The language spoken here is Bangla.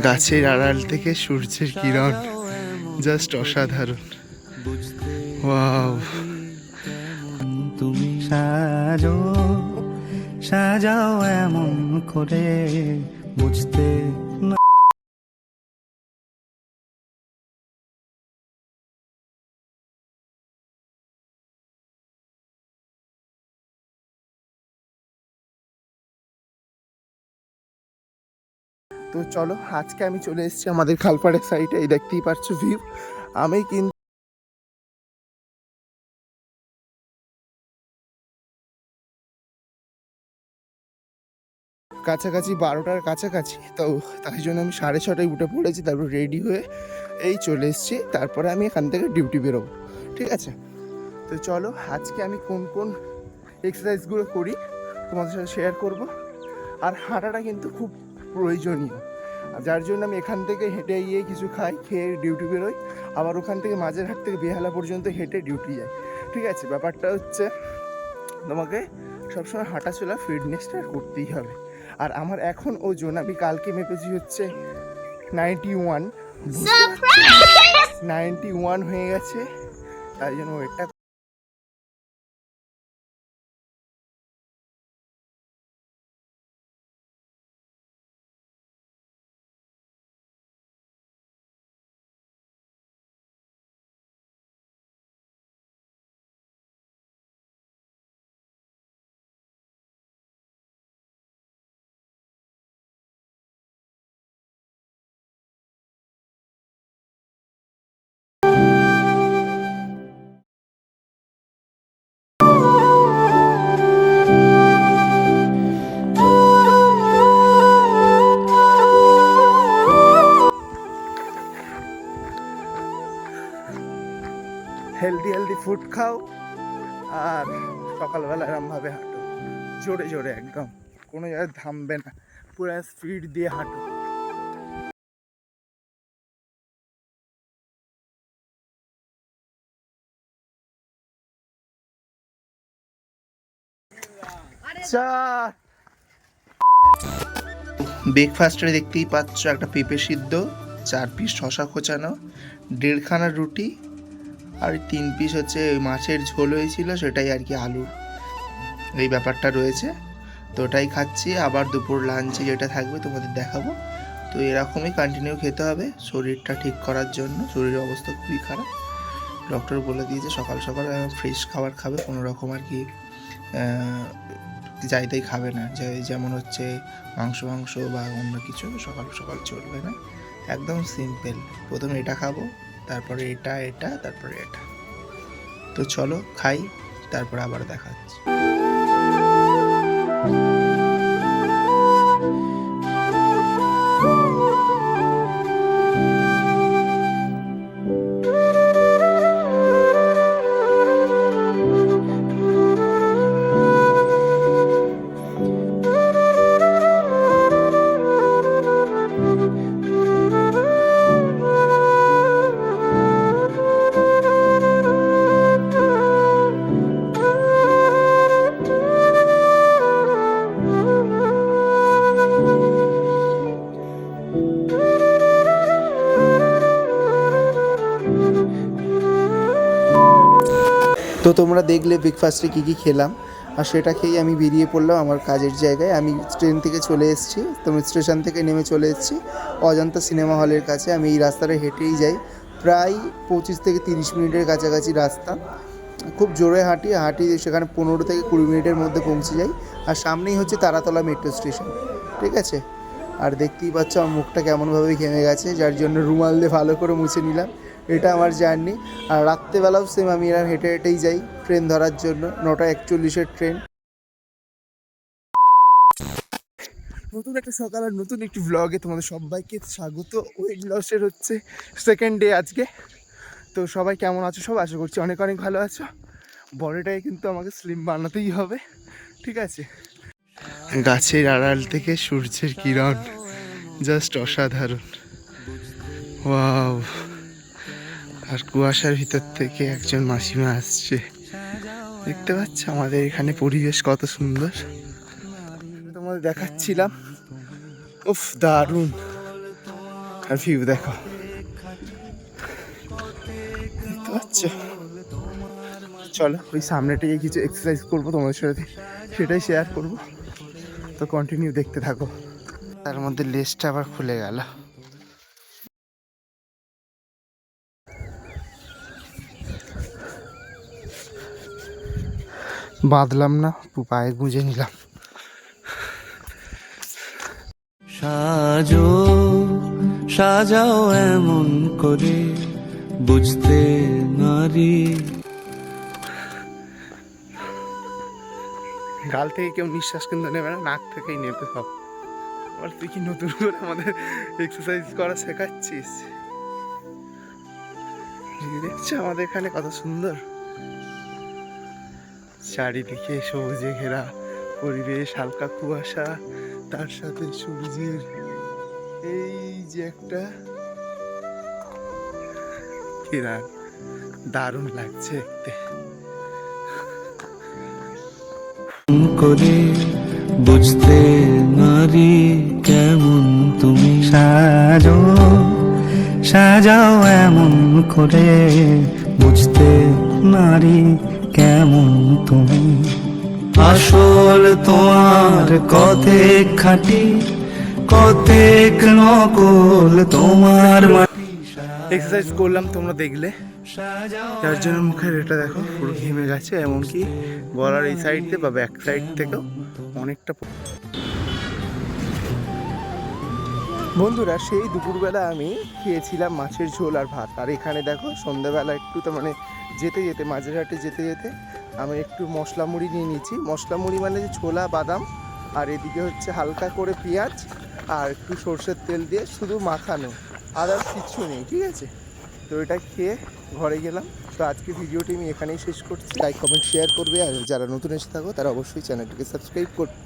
গাছের আড়াল থেকে সূর্যের কিরণ জাস্ট অসাধারণ। তুমি সাজো সাজাও এমন করে বুঝতে তো চলো, আজকে আমি চলে এসেছি আমাদের খালপাড়ের সাইডে এই দেখতেই পাচ্ছ ভিউ আমি কিন্তু কাছাকাছি বারোটার কাছাকাছি, তো তাই জন্য আমি সাড়ে ছটায় উঠে পড়েছি, তারপর রেডি হয়ে এই চলে এসেছি, তারপরে আমি এখান থেকে ডিউটি বেরোবো, ঠিক আছে? তো চলো, আজকে আমি কোন কোন এক্সারসাইজগুলো করি তোমাদের সাথে শেয়ার করব। আর হাঁটাটা কিন্তু খুব প্রয়োজনীয়। আর যার জন্য আমি এখান থেকে হেঁটে গিয়ে কিছু খাই খেয়ে ডিউটি বেরোই। আবার ওখান থেকে মাঝের হাট থেকে বেহালা পর্যন্ত হেঁটে ডিউটি যাই। ঠিক আছে ব্যাপারটা হচ্ছে তোমাকে সবসময় হাঁটাচলা ফিটনেসটা করতেই হবে। আর আমার এখন ওজন আমি কালকে মেপেছি হচ্ছে নাইনটি ওয়ান নাইনটি ওয়ান হয়ে গেছে। তাই জন্য ওয়েটটা হেলদি হেলদি ফুড খাও আর সকালবেলা এরমভাবে হাঁটো। জোরে জোরে একদম। কোনো জায়গায় থামবে না। পুরো স্পিড দিয়ে হাঁটো। ব্রেকফাস্টে দেখতেই পাচ্ছ একটা পেঁপে সিদ্ধ, চার পিস শশা খোঁচানো, দেড়খানা রুটি আর তিন পিস হচ্ছে ওই মাছের ঝোল হয়েছিল সেটাই আর কি আলু। এই ব্যাপারটা রয়েছে। তো ওটাই খাচ্ছি আবার দুপুর লাঞ্চে যেটা থাকবে তোমাদের দেখাবো। তো এরকমই কন্টিনিউ খেতে হবে শরীরটা ঠিক করার জন্য। শরীরের অবস্থা খুবই খারাপ। ডক্টর বলে দিয়েছে সকাল সকাল ফ্রেশ খাবার খাবে কোনো রকম আর কি আহ, যাই তাই খাবে না। যে যেমন হচ্ছে মাংস মাংস বা অন্য কিছু সকাল সকাল চলবে না। একদম সিম্পল প্রথমে এটা খাব তারপরে এটা এটা তারপরে এটা। তো চলো খাই তারপরে আবার দেখা হচ্ছে। তো তোমরা দেখলে ব্রেকফাস্টে কী কী খেলাম। আর সেটা খেয়েই আমি বেরিয়ে পড়লাম আমার কাজের জায়গায়। আমি ট্রেন থেকে চলে এসেছি। তো স্টেশন থেকে নেমে চলে এসেছি। অজন্তা সিনেমা হলের কাছে। আমি এই রাস্তাটা হেঁটেই যাই। প্রায় পঁচিশ থেকে তিরিশ মিনিটের কাছাকাছি রাস্তা। খুব জোরে হাঁটি। হাঁটি সেখানে পনেরো থেকে কুড়ি মিনিটের মধ্যে পৌঁছে যাই। আর সামনেই হচ্ছে তারাতলা মেট্রো স্টেশন ঠিক আছে? আর দেখতেই পাচ্ছ আমার মুখটা কেমনভাবে ঘেমে গেছে। যার জন্য রুমাল দিয়ে ভালো করে মুছে নিলাম। এটা আমার জার্নি। আর রাত্রেবেলাও সেম আমি এরা হেঁটে হেঁটেই যাই ট্রেন ধরার জন্য। নটা একচল্লিশের ট্রেন নতুন একটা সকাল আর নতুন একটি ব্লগে তোমাদের সবাইকে স্বাগত। ওয়েট লসের হচ্ছে সেকেন্ড ডে আজকে। তো সবাই কেমন আছো? সব আশা করছি অনেক অনেক ভালো আছো। বডিটাকে কিন্তু আমাকে স্লিম বানাতেই হবে। ঠিক আছে? গাছের আড়াল থেকে সূর্যের কিরণ। জাস্ট অসাধারণ। ওয়াও আর কুয়াশার ভিতর থেকে একজন মাসিমা আসছে। দেখতে পাচ্ছ আমাদের এখানে পরিবেশ কত সুন্দর। তোমাদের দেখাচ্ছিলাম। উফ, দারুণ। আর ভিউ দেখো। দেখতে চলো, ওই সামনেটাই কিছু এক্সারসাইজ করব তোমাদের সাথে। সেটাই শেয়ার করব। তো কন্টিনিউ দেখতে থাকো। তার মধ্যে লেসটা আবার খুলে গেল। বাঁধলাম না পায়ে গুঁজে নিলাম। সাজো সাজাও এমন করে বুঝতে নারী। গাল থেকে কেউ নিঃশ্বাস কিন্তু নেবে না নাক থেকেই নেবে সব। বল তুই কি নতুন করে আমাদের এক্সারসাইজ করা শেখাচ্ছিস? দেখছ আমাদের এখানে কত সুন্দর। চারিদিকে সবুজে ঘেরা পরিবেশ, হালকা কুয়াশা, তার সাথে সূর্যের এই যে একটা কিরান। দারুণ লাগছে দেখতে। করে বুঝতে নারী কেমন তুমি? সাজো, সাজাও এমন করে বুঝতে নারী কেমন তুমি? আসল তোমার কতেক খাটি কতেক নকল তোমার মাটি। এক্সারসাইজ করলাম তোমরা দেখলে। সাজাও যার জন্য মুখের এটা দেখো পুরো ঘেমে গেছে এমনকি গলার এই সাইড থেকে বা ব্যাক সাইড থেকেও অনেকটা বন্ধুরা, সেই দুপুরবেলা আমি খেয়েছিলাম মাছের ঝোল আর ভাত। আর এখানে দেখো, সন্ধ্যাবেলা একটু তো মানে যেতে যেতে মাঝেরহাটে যেতে যেতে আমি একটু মশলা মুড়ি নিয়ে নিয়েছি। মশলা মুড়ি মানে যে ছোলা, বাদাম আর এদিকে হচ্ছে হালকা করে পেঁয়াজ আর একটু সর্ষের তেল দিয়ে শুধু মাখানো। আদার কিচ্ছু নেই, ঠিক আছে? তো এটা খেয়ে ঘরে গেলাম। তো আজকে ভিডিওটি আমি এখানেই শেষ করছি। লাইক কমেন্ট শেয়ার করবে। আর যারা নতুন এসে থাকো, তারা অবশ্যই চ্যানেলটিকে সাবস্ক্রাইব করবে।